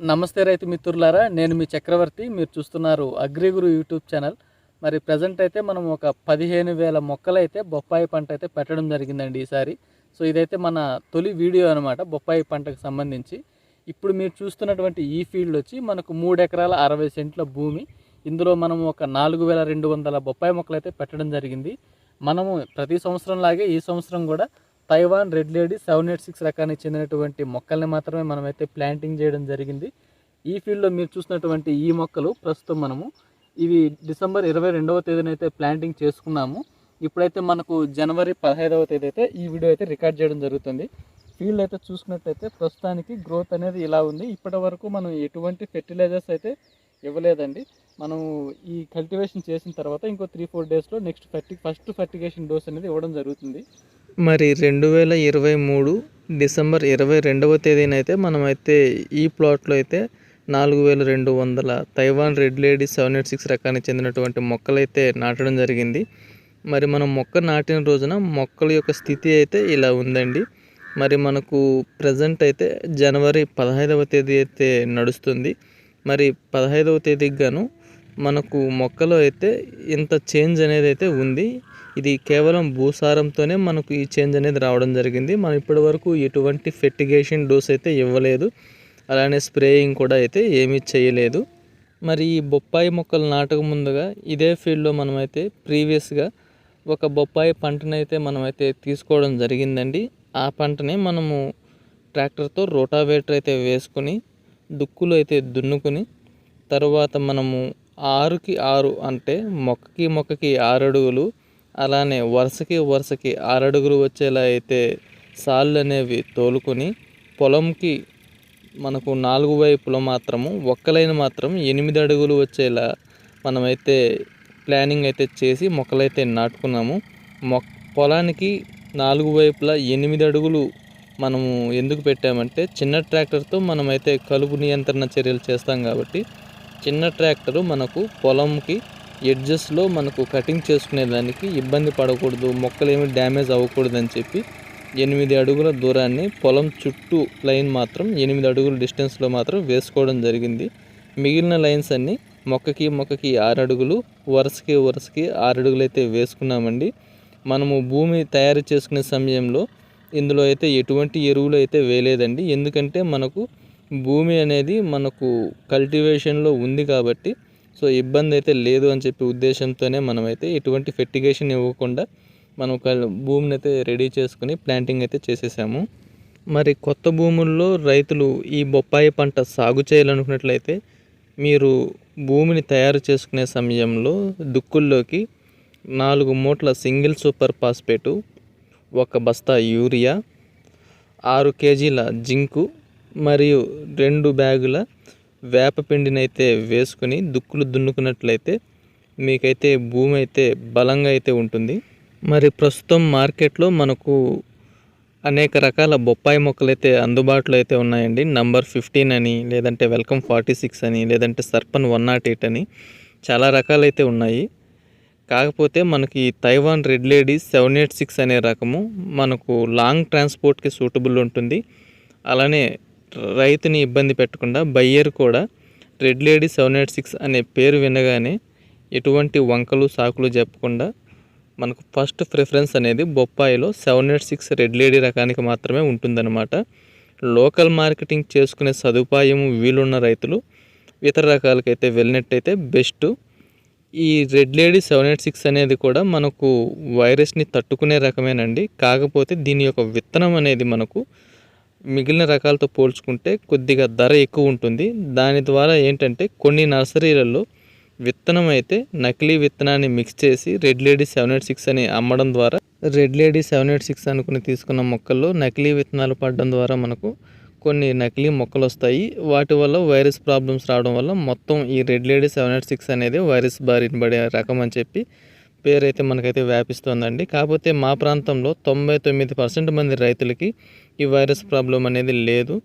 నమస్తే రైతు మిత్రులారా నేను మీ చక్రవర్తి మీరు చూస్తున్నారు అగ్రిగురు యూట్యూబ్ ఛానల్. మరి ప్రజెంట్ అయితే మనం ఒక పదిహేను వేల మొక్కలు అయితే బొప్పాయి పంట అయితే పెట్టడం జరిగిందండి ఈసారి. సో ఇదైతే మన తొలి వీడియో అనమాట బొప్పాయి పంటకు సంబంధించి. ఇప్పుడు మీరు చూస్తున్నటువంటి ఈ ఫీల్డ్ వచ్చి మనకు మూడు ఎకరాల అరవై సెంట్ల భూమి. ఇందులో మనం ఒక నాలుగు వేల రెండు వందల బొప్పాయి మొక్కలు అయితే పెట్టడం జరిగింది. మనము ప్రతి సంవత్సరం లాగే ఈ సంవత్సరం కూడా Taiwan red lady seven eight six రకానికి చెందినటువంటి మొక్కల్ని మాత్రమే మనమైతే ప్లాంటింగ్ చేయడం జరిగింది. ఈ ఫీల్డ్లో మీరు చూసినటువంటి ఈ మొక్కలు ప్రస్తుతం మనము ఇవి డిసెంబర్ ఇరవై రెండవ తేదీన అయితే ప్లాంటింగ్ చేసుకున్నాము. ఇప్పుడైతే మనకు జనవరి పదహైదవ తేదీ అయితే ఈ వీడియో అయితే రికార్డ్ చేయడం జరుగుతుంది. ఫీల్డ్ అయితే చూసుకున్నట్టయితే ప్రస్తుతానికి గ్రోత్ అనేది ఇలా ఉంది. ఇప్పటి వరకు మనం ఎటువంటి ఫెర్టిలైజర్స్ అయితే ఇవ్వలేదండి. మనం ఈ కల్టివేషన్ చేసిన తర్వాత ఇంకో త్రీ ఫోర్ డేస్లో నెక్స్ట్ ఫర్టి ఫస్ట్ ఫర్టిగేషన్ డోస్ అనేది ఇవ్వడం జరుగుతుంది. మరి రెండు వేల ఇరవై మూడు డిసెంబర్ ఇరవై రెండవ తేదీన అయితే మనమైతే ఈ ప్లాట్లో అయితే నాలుగు వేల రెండు వందల Taiwan red lady seven eight six రకానికి చెందినటువంటి మొక్కలు అయితే నాటడం జరిగింది. మరి మనం మొక్క నాటిన రోజున మొక్కల యొక్క స్థితి అయితే ఇలా ఉందండి. మరి మనకు ప్రజెంట్ అయితే జనవరి పదహైదవ తేదీ అయితే నడుస్తుంది. మరి పదహైదవ తేదీకి గాను మనకు మొక్కలో అయితే ఇంత చేంజ్ అనేది అయితే ఉంది. ఇది కేవలం భూసారంతోనే మనకు ఈ చేంజ్ అనేది రావడం జరిగింది. మనం ఇప్పటి వరకు ఎటువంటి ఫెర్టిగేషన్ డోస్ అయితే ఇవ్వలేదు. అలానే స్ప్రేయింగ్ కూడా అయితే ఏమీ చేయలేదు. మరి ఈ బొప్పాయి మొక్కలు నాటక ముందుగా ఇదే ఫీల్డ్లో మనమైతే ప్రీవియస్గా ఒక బొప్పాయి పంటనైతే మనమైతే తీసుకోవడం జరిగిందండి. ఆ పంటని మనము ట్రాక్టర్తో రోటావేటర్ అయితే వేసుకొని దుక్కులు అయితే దున్నుకుని తర్వాత మనము ఆరుకి ఆరు అంటే మొక్కకి మొక్కకి ఆరు అడుగులు అలానే వరుసకి వరుసకి ఆరడుగులు వచ్చేలా అయితే సాళ్ళు అనేవి తోలుకొని పొలంకి మనకు నాలుగు వైపుల మాత్రము ఒక్కలైన మాత్రం ఎనిమిది అడుగులు వచ్చేలా మనమైతే ప్లానింగ్ అయితే చేసి మొక్కలైతే నాటుకున్నాము. మొక్ పొలానికి నాలుగు వైపులా ఎనిమిది అడుగులు మనము ఎందుకు పెట్టామంటే చిన్న ట్రాక్టర్తో మనమైతే కలుపు నియంత్రణ చర్యలు చేస్తాం కాబట్టి చిన్న ట్రాక్టరు మనకు పొలంకి ఎడ్జెస్లో మనకు కటింగ్ చేసుకునేదానికి ఇబ్బంది పడకూడదు మొక్కలు ఏమి డ్యామేజ్ అవ్వకూడదు అని చెప్పి ఎనిమిది అడుగుల దూరాన్ని పొలం చుట్టూ లైన్ మాత్రం ఎనిమిది అడుగుల డిస్టెన్స్లో మాత్రం వేసుకోవడం జరిగింది. మిగిలిన లైన్స్ అన్నీ మొక్కకి మొక్కకి ఆరు అడుగులు వరుసకి వరుసకి ఆరు అడుగులు అయితే వేసుకున్నామండి. మనము భూమి తయారు చేసుకునే సమయంలో ఇందులో అయితే ఎటువంటి ఎరువులు అయితే వేయలేదండి. ఎందుకంటే మనకు భూమి అనేది మనకు కల్టివేషన్లో ఉంది కాబట్టి సో ఇబ్బంది అయితే లేదు అని చెప్పి ఉద్దేశంతోనే మనమైతే ఎటువంటి ఫెర్టిగేషన్ ఇవ్వకుండా మనం ఒక భూమిని అయితే రెడీ చేసుకుని ప్లాంటింగ్ అయితే చేసేసాము. మరి కొత్త భూముల్లో రైతులు ఈ బొప్పాయి పంట సాగు చేయాలనుకున్నట్లయితే మీరు భూమిని తయారు చేసుకునే సమయంలో దుక్కుల్లోకి నాలుగు మూట్ల సింగిల్ సూపర్ ఫాస్ఫేటు ఒక బస్తా యూరియా ఆరు కేజీల జింకు మరియు రెండు బ్యాగుల వేప పిండినైతే వేసుకుని దుక్కులు దున్నుకున్నట్లయితే మీకైతే భూమి అయితే బలంగా అయితే ఉంటుంది. మరి ప్రస్తుతం మార్కెట్లో మనకు అనేక రకాల బొప్పాయి మొక్కలు అయితే అందుబాటులో అయితే ఉన్నాయండి. నంబర్ ఫిఫ్టీన్ అని లేదంటే వెల్కమ్ ఫార్టీ సిక్స్ అని లేదంటే సర్పన్ వన్ నాట్ ఎయిట్ అని చాలా రకాలైతే ఉన్నాయి. కాకపోతే మనకి Taiwan red lady seven eight six అనే రకము మనకు లాంగ్ ట్రాన్స్పోర్ట్కి సూటబుల్ ఉంటుంది. అలానే రైతుని ఇబ్బంది పెట్టకుండా బయ్యర్ కూడా red lady seven eight six అనే పేరు వినగానే ఎటువంటి వంకలు సాకులు చెప్పకుండా మనకు ఫస్ట్ ప్రిఫరెన్స్ అనేది బొప్పాయిలో seven eight six red lady రకానికి మాత్రమే ఉంటుందన్నమాట. లోకల్ మార్కెటింగ్ చేసుకునే సదుపాయం వీలున్న రైతులు ఇతర రకాలకైతే వెళ్ళినట్టయితే బెస్ట్. ఈ red lady seven eight six అనేది కూడా మనకు వైరస్ని తట్టుకునే రకమేనండి. కాకపోతే దీని యొక్క విత్తనం అనేది మనకు మిగిలిన రకాలతో పోల్చుకుంటే కొద్దిగా ధర ఎక్కువ ఉంటుంది. దాని ద్వారా ఏంటంటే కొన్ని నర్సరీలలో విత్తనం అయితే నకిలీ విత్తనాన్ని మిక్స్ చేసి red lady seven eight six అని అమ్మడం ద్వారా red lady seven eight six అనుకుని తీసుకున్న మొక్కల్లో నకిలీ విత్తనాలు పడడం ద్వారా మనకు కొన్ని నకిలీ మొక్కలు వస్తాయి. వాటి వల్ల వైరస్ ప్రాబ్లమ్స్ రావడం వల్ల మొత్తం ఈ red lady seven eight six అనేది వైరస్ బారిన పడే రకం అని చెప్పి పేరైతే మనకైతే వ్యాపిస్తోందండి. కాకపోతే మా ప్రాంతంలో తొంభై తొమ్మిది పర్సెంట్ మంది రైతులకి ఈ వైరస్ ప్రాబ్లం అనేది లేదు.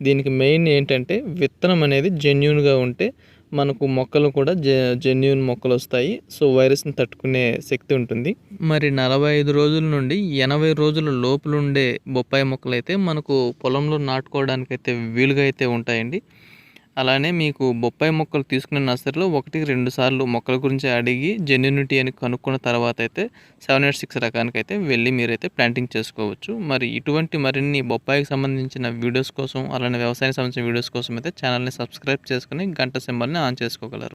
దీనికి మెయిన్ ఏంటంటే విత్తనం అనేది జెన్యున్గా ఉంటే మనకు మొక్కలు కూడా జె జెన్యున్ మొక్కలు వస్తాయి. సో వైరస్ని తట్టుకునే శక్తి ఉంటుంది. మరి నలభై ఐదు రోజుల నుండి ఎనభై రోజుల లోపలుండే బొప్పాయి మొక్కలు అయితే మనకు పొలంలో నాటుకోవడానికి అయితే వీలుగా అయితే ఉంటాయండి. అలానే మీకు బొప్పాయి మొక్కలు తీసుకునే నర్సరీలో ఒకటి రెండు సార్లు మొక్కల గురించి అడిగి జెన్యునిటీ అని కనుక్కున్న తర్వాత అయితే సెవెన్ ఎయిట్ సిక్స్ రకానికి అయితే వెళ్ళి మీరైతే ప్లాంటింగ్ చేసుకోవచ్చు. మరి ఇటువంటి మరిన్ని బొప్పాయికి సంబంధించిన వీడియోస్ కోసం అలానే వ్యవసాయానికి సంబంధించిన వీడియోస్ కోసం అయితే ఛానల్ని సబ్స్క్రైబ్ చేసుకుని గంట సింబల్ని ఆన్ చేసుకోగలరు.